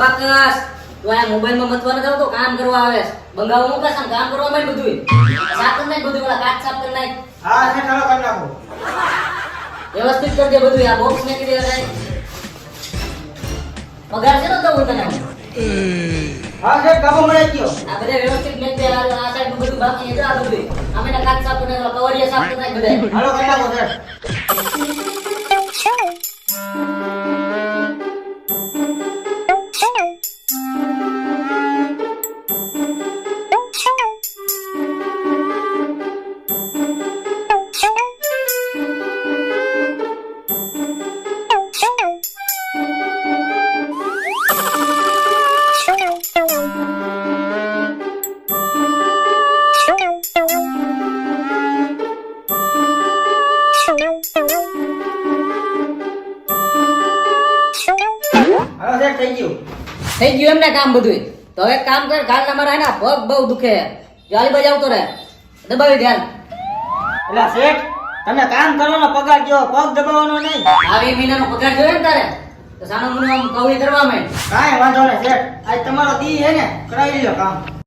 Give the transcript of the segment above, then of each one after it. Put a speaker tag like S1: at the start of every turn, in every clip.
S1: અ બાકસ તું આ મોબાઈલમાં મતવા ન તો કામ કરવા આવે બંગાવો મૂકે છે કામ કરવા માંડ બધું સાફ કરી નાખ બધું ઓલા કાચ સાફ કરી નાખ.
S2: હા છે ચાલો કરી નાખો.
S1: વ્યવસ્થિત કરી દે બધું આ બોક્સ નાખી દે રે પગાર છે ને હું તને હા
S2: છે કાબુ મળે ગયો
S1: આ બધા વ્યવસ્થિત મેં દે આ આ સાઈડ બધું બાકી છે આ બધું. અમે ના કાચ સાફ કરી નાખ કવરિયા સાફ કરી નાખ બધે
S2: હાલો કરી નાખો સર થઈ ગયું?
S1: થઈ ગયું એમને કામ બધું તો હવે કામ કર ગાલ ના મારા એના પગ બહુ દુખે જાળી બજાવતો રહે. દબાવી ધ્યાન.
S2: એટલે શેઠ તમે કામ કરવાનો પગાર કયો? પગ દબાવવાનો નહીં.
S1: આવી મહિનાનો પગાર જોયો ને તારે? તો સાનો મને આમ કવિ કરવા માંડ
S2: કાંઈ વાંધો નહીં શેઠ આજ તમારો દી હે ને કરાવી લ્યો કામ.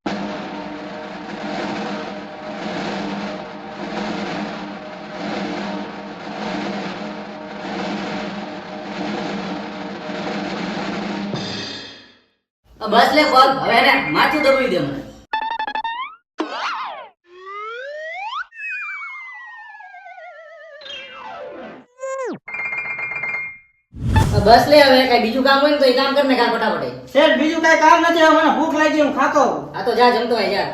S1: બસ લે પગ હવે ને માથું દબાવી દે મને. બસ લે હવે કઈ બીજું કામ હોય ને તો એ કામ કર ને કામ ફટાફટ.
S2: શેઠ બીજું કઈ કામ નથી હવે મને ભૂખ લાગી હું ખાતો.
S1: આ તો જા જમતો હોય જા.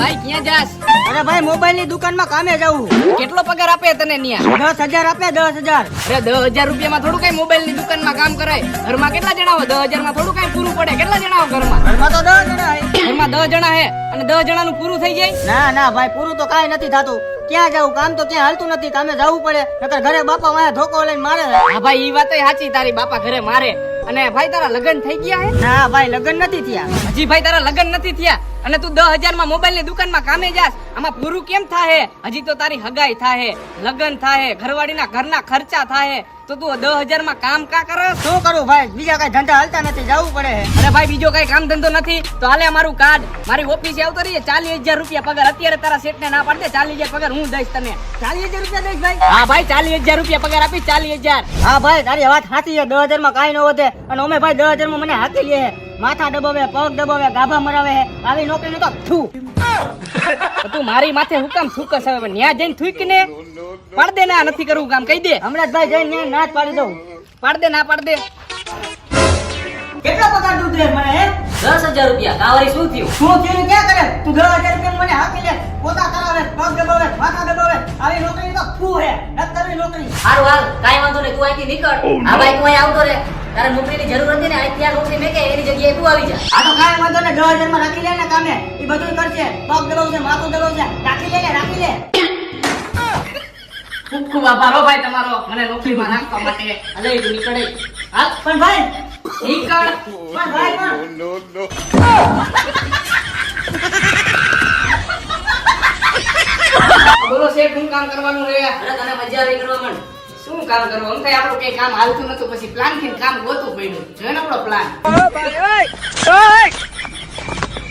S3: ભાઈ ક્યાં જાસ
S2: અરે ભાઈ મોબાઈલની દુકાનમાં કામે જવું
S3: કેટલો પગાર આપે તને ન્યા?
S2: દસ હજાર આપે દસ હજાર.
S3: અરે દસ હજાર રૂપિયામાં થોડું કઈ મોબાઈલની દુકાનમાં કામ કરાય? ઘરમાં કેટલા જણા હોય? દસ હજારમાં થોડું કઈ પૂરું પડે? કેટલા જણા હોય ઘરમાં?
S2: ઘરમાં તો દસ જણા.
S3: ઘરમાં દસ જણા હે અને દસ જણા નું પૂરું થઈ જાય?
S2: ના ના ભાઈ પૂરું તો કઈ નથી થતું. ક્યાં જવું કામ તો ક્યાં હાલતું નથી. કામે જવું પડે. નકર ઘરે બાપા વાયા ધોકો લઈને મારે.
S3: હા ભાઈ એ વાત સાચી. તારી બાપા ઘરે મારે. અને ભાઈ તારા લગ્ન થઈ ગયા હે?
S2: ના ભાઈ લગ્ન નથી થયા.
S3: હજી ભાઈ તારા લગ્ન નથી થયા. અને તું દસ હજારમાં મોબાઈલની દુકાનમાં કામે જાસ આમાં પૂરું કેમ થાહે? હજી તો તારી હગાઈ થાહે. લગ્ન થાહે. ઘર ઘરના ખર્ચા થાહે. તો તું દસ હજારમાં કામ કા કરે?
S2: શું કરું ભાઈ? બીજા કઈ ધંધા હાલતા નથી જવું પડે
S3: અરે ભાઈ બીજો કઈ કામ ધંધો નથી તો હાલે મારું કાર્ડ. મારી ઓફિસે આવતો રહીએ ચાલીસ હજાર રૂપિયા પગાર. અત્યારે તારા શેઠ ને ના પાડ દે ચાલીસ હજાર પગાર હું દઈશ તને.
S2: ચાલીસ હજાર રૂપિયા દઈશ ભાઈ?
S3: હા ભાઈ ચાલીસ હજાર રૂપિયા પગાર આપી ચાલીસ હજાર.
S2: હા ભાઈ તારી વાત સાચી છે. દસ હજારમાં કાંઈ ન વધે. અને અમે ભાઈ દસ હજારમાં મને હાકી લે. માથા દબાવે પગ દબાવે ગાભા મરાવે આવી નોકરી તો થૂ
S3: તું મારી માથે હું કામ થૂકસ હવે? ન્યા જઈને થૂક ને પાડ દે ના નથી કરવું કામ કહી દે.
S2: હમણાં ભાઈ જઈને ન્યા ના જ પાડી દઉં.
S3: પાડ દે ના પાડ દે.
S2: કેટલો પગાર તું દે મને હે?
S1: દસ હજાર રૂપિયા. કાવરી શું થયું?
S2: શું થયું? ક્યાં કરે? તું દસ હજાર રૂપિયા મને હાથી લે. પોતા કરાવે પગ દબાવે માથા દબાવે. આવી નોકરી તો થૂ હે. નથી કરવી નોકરી.
S1: હારું હાલ. કાંઈ વાંધો નહીં. તું અહીંથી નીકળ. આ ભાઈ તું અહીં આવતો રહે. તારે નોકરીની જરૂર હતી ને અહીંથી આ નોકરી મેં કે એની જગ્યાએ તું આવી જા.
S2: આ તો કાંઈ વાંધો ને દસ હજારમાં રાખી લે ને કામે. એ બધું કરશે. પગ દબાવશે માથું દબાવશે. રાખી લે ને રાખી લે.
S3: ખૂબ ખૂબ આભાર હો ભાઈ તમારો. મને નોકરીમાં રાખવા માટે
S1: અલે તું નીકળે.
S3: હા
S2: પણ ભાઈ
S3: નીકળ.
S2: પણ ભાઈ પણ.
S3: શેઠ શું કામ કરવાનું રહ્યા
S1: અરે તને મજા આવી કરવા મને
S3: શું કામ કરવું? અમ થાય આપણું કઈ કામ હાલતું નતું. પછી પ્લાનથી કામ ગોતું પડ્યું. જોયો ને આપણો પ્લાન